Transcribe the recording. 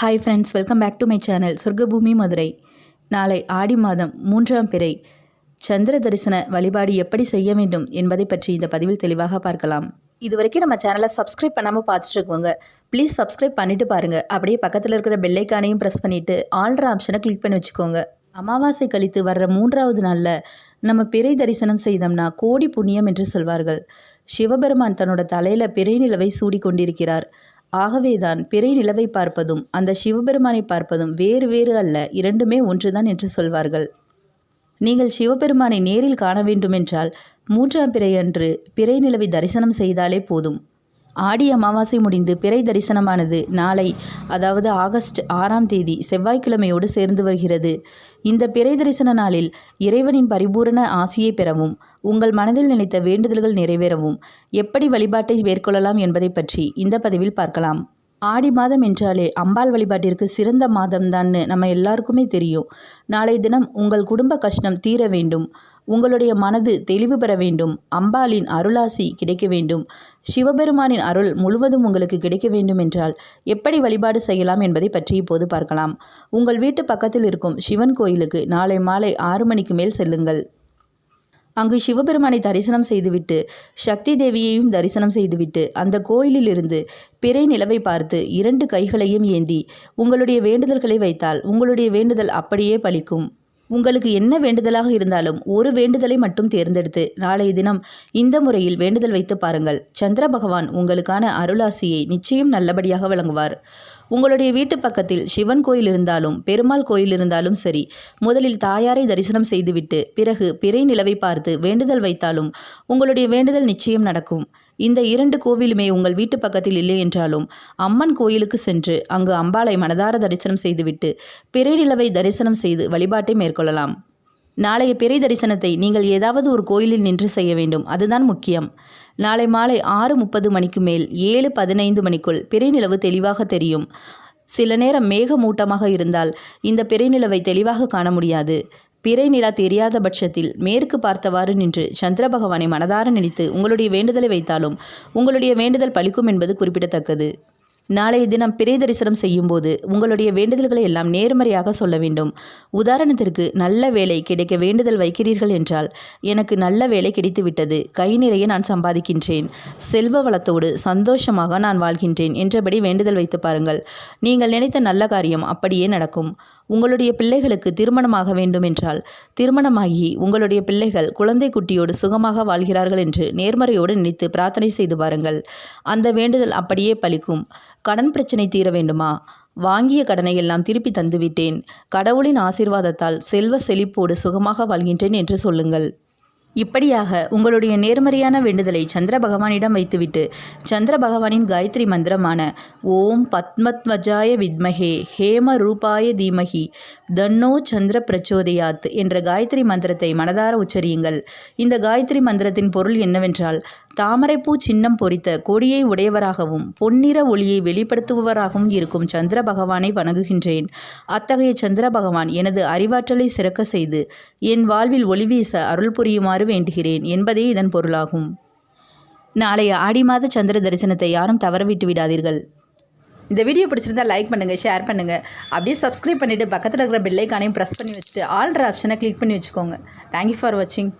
Hi friends welcome back to my channel சொர்க்கபூமி Madurai நாளை ஆடி மாதம் மூன்றாம் பிறை. சந்திர தரிசன வழிபாடு எப்படி செய்ய வேண்டும் என்பதை பற்றி இந்த பதிவில் தெளிவாக பார்க்கலாம். இது வரைக்கும் நம்ம சேனலை சப்ஸ்கிரைப் பண்ணாமல் பார்த்துட்டு இருக்கோங்க. ப்ளீஸ் சப்ஸ்கிரைப் பண்ணிவிட்டு பாருங்கள் அப்படியே பக்கத்தில் இருக்கிற பெல்லைக்கானையும் ப்ரெஸ் பண்ணிவிட்டு ஆல்ட்ரு ஆப்ஷனை கிளிக் பண்ணி வச்சுக்கோங்க. அமாவாசை கழித்து வர்ற மூன்றாவது நாளில் நம்ம பிறை தரிசனம் செய்தோம்னா கோடி புண்ணியம் என்று சொல்வார்கள். சிவபெருமான் தன்னோட தலையில் பிறை நிலவை சூடி கொண்டிருக்கிறார் ஆகவேதான் பிறை நிலவை பார்ப்பதும் அந்த சிவபெருமானை பார்ப்பதும் வேறு வேறு அல்ல இரண்டுமே ஒன்றுதான் என்று சொல்வார்கள். நீங்கள் சிவபெருமானை நேரில் காண வேண்டுமென்றால் மூன்றாம் பிறை அன்று பிறை நிலவை தரிசனம் செய்தாலே போதும். ஆடி அமாவாசை முடிந்து பிறை தரிசனமானது நாளை அதாவது ஆகஸ்ட் ஆறாம் தேதி செவ்வாய்க்கிழமையோடு சேர்ந்து வருகிறது. இந்த பிறை தரிசன நாளில் இறைவனின் பரிபூரண ஆசியை பெறவும் உங்கள் மனதில் நினைத்த வேண்டுதல்கள் நிறைவேறவும் எப்படி வழிபாட்டை மேற்கொள்ளலாம் என்பதை பற்றி இந்த பதிவில் பார்க்கலாம். ஆடி மாதம் என்றாலே அம்பாள் வழிபாட்டிற்கு சிறந்த மாதம்தான்னு நம்ம எல்லாருக்குமே தெரியும். நாளை தினம் உங்கள் குடும்ப கஷ்டம் தீர வேண்டும். உங்களுடைய மனது தெளிவு பெற வேண்டும். அம்பாளின் அருளாசி கிடைக்க வேண்டும். சிவபெருமானின் அருள் முழுவதும் உங்களுக்கு கிடைக்க வேண்டும் என்றால் எப்படி வழிபாடு செய்யலாம் என்பதை பற்றி இப்போது பார்க்கலாம். உங்கள் வீட்டு பக்கத்தில் இருக்கும் சிவன் கோயிலுக்கு நாளை மாலை ஆறு மணிக்கு மேல் செல்லுங்கள். அங்கு சிவபெருமானை தரிசனம் செய்துவிட்டு சக்தி தேவியையும் தரிசனம் செய்துவிட்டு அந்த கோயிலிலிருந்து பிறை நிலவை பார்த்து இரண்டு கைகளையும் ஏந்தி உங்களுடைய வேண்டுதல்களை வைத்தால் உங்களுடைய வேண்டுதல் அப்படியே பலிக்கும். உங்களுக்கு என்ன வேண்டுதலாக இருந்தாலும் ஒரு வேண்டுதலை மட்டும் தேர்ந்தெடுத்து நாளைய தினம் இந்த முறையில் வேண்டுதல் வைத்து பாருங்கள். சந்திர பகவான் உங்களுக்கான அருளாசியை நிச்சயம் நல்லபடியாக வழங்குவார். உங்களுடைய வீட்டு பக்கத்தில் சிவன் கோயில் இருந்தாலும் பெருமாள் கோயில் இருந்தாலும் சரி முதலில் தாயாரை தரிசனம் செய்துவிட்டு பிறகு பிறை நிலவை பார்த்து வேண்டுதல் வைத்தாலும் உங்களுடைய வேண்டுதல் நிச்சயம் நடக்கும். இந்த இரண்டு கோவிலுமே உங்கள் வீட்டு பக்கத்தில் இல்லை என்றாலும் அம்மன் கோயிலுக்கு சென்று அங்கு அம்பாளை மனதார தரிசனம் செய்துவிட்டு பிறை நிலவை தரிசனம் செய்து வழிபாட்டை மேற்கொள்ளலாம். நாளைய பிறை தரிசனத்தை நீங்கள் ஏதாவது ஒரு கோயிலில் நின்று செய்ய வேண்டும். அதுதான் முக்கியம். நாளை மாலை ஆறு முப்பது மணிக்கு மேல் ஏழு பதினைந்து மணிக்குள் பிறை நிலவு தெளிவாக தெரியும். சில நேரம் மேகமூட்டமாக இருந்தால் இந்த பிறை நிலவை தெளிவாக காண முடியாது. பிறை நிலா தெரியாத பட்சத்தில் மேற்கு பார்த்தவாறு நின்று சந்திர பகவானை மனதார நினைத்து உங்களுடைய வேண்டுதலை வைத்தாலும் உங்களுடைய வேண்டுதல் பலிக்கும் என்பது குறிப்பிடத்தக்கது. நாளைய தினம் பிறை தரிசனம் செய்யும்போது உங்களுடைய வேண்டுதல்களை எல்லாம் நேர்மறையாக சொல்ல வேண்டும். உதாரணத்திற்கு நல்ல வேலை கிடைக்க வேண்டுதல் வைக்கிறீர்கள் என்றால் எனக்கு நல்ல வேலை கிடைத்துவிட்டது. கை நிறைய நான் சம்பாதிக்கின்றேன். செல்வ வளத்தோடு சந்தோஷமாக நான் வாழ்கின்றேன் என்றபடி வேண்டுதல் வைத்து பாருங்கள். நீங்கள் நினைத்த நல்ல காரியம் அப்படியே நடக்கும். உங்களுடைய பிள்ளைகளுக்கு திருமணமாக வேண்டும் என்றால் திருமணமாகி உங்களுடைய பிள்ளைகள் குழந்தை குட்டியோடு சுகமாக வாழ்கிறார்கள் என்று நேர்மறையோடு நினைத்து பிரார்த்தனை செய்து பாருங்கள் அந்த வேண்டுதல் அப்படியே பலிக்கும். கடன் பிரச்சனை தீர வேண்டுமா? வாங்கிய கடனை எல்லாம் திருப்பி தந்துவிட்டேன். கடவுளின் ஆசீர்வாதத்தால் செல்வ செழிப்போடு சுகமாக வாழ்கின்றேன் என்று சொல்லுங்கள். இப்படியாக உங்களுடைய நேர்மறையான வேண்டுதலை சந்திர பகவானிடம் வைத்துவிட்டு சந்திர பகவானின் காயத்ரி மந்திரமான ஓம் பத்மத்வஜாய வித்மஹே ஹேம ரூபாய தீமஹி தன்னோ சந்திர பிரச்சோதயாத் என்ற காயத்ரி மந்திரத்தை மனதார உச்சரியுங்கள். இந்த காயத்ரி மந்திரத்தின் பொருள் என்னவென்றால் தாமரைப்பூ சின்னம் பொறித்த கொடியை உடையவராகவும் பொன்னிற ஒளியை வெளிப்படுத்துபவராகவும் இருக்கும் சந்திர பகவானை வணங்குகின்றேன். அத்தகைய சந்திர பகவான் எனது அறிவாற்றலை சிறக்க செய்து என் வாழ்வில் ஒளி வீச அருள் புரியுமாறு வேண்டுகிறேன் என்பதே இதன் பொருளாகும். நாளைய ஆடி மாத சந்திர தரிசனத்தை யாரும் தவறவிட்டு விடாதீர்கள். இந்த வீடியோ பிடிச்சிருந்தா லைக் பண்ணுங்கள் ஷேர் பண்ணுங்கள் அப்படியே சப்ஸ்கிரைப் பண்ணிவிட்டு பக்கத்தில் இருக்கிற பெல்லைக்கானையும் ப்ரெஸ் பண்ணி வச்சுட்டு ஆல்ட்ரு ஆப்ஷனை கிளிக் பண்ணி வச்சுக்கோங்க. தேங்க்யூ ஃபார் வாட்சிங்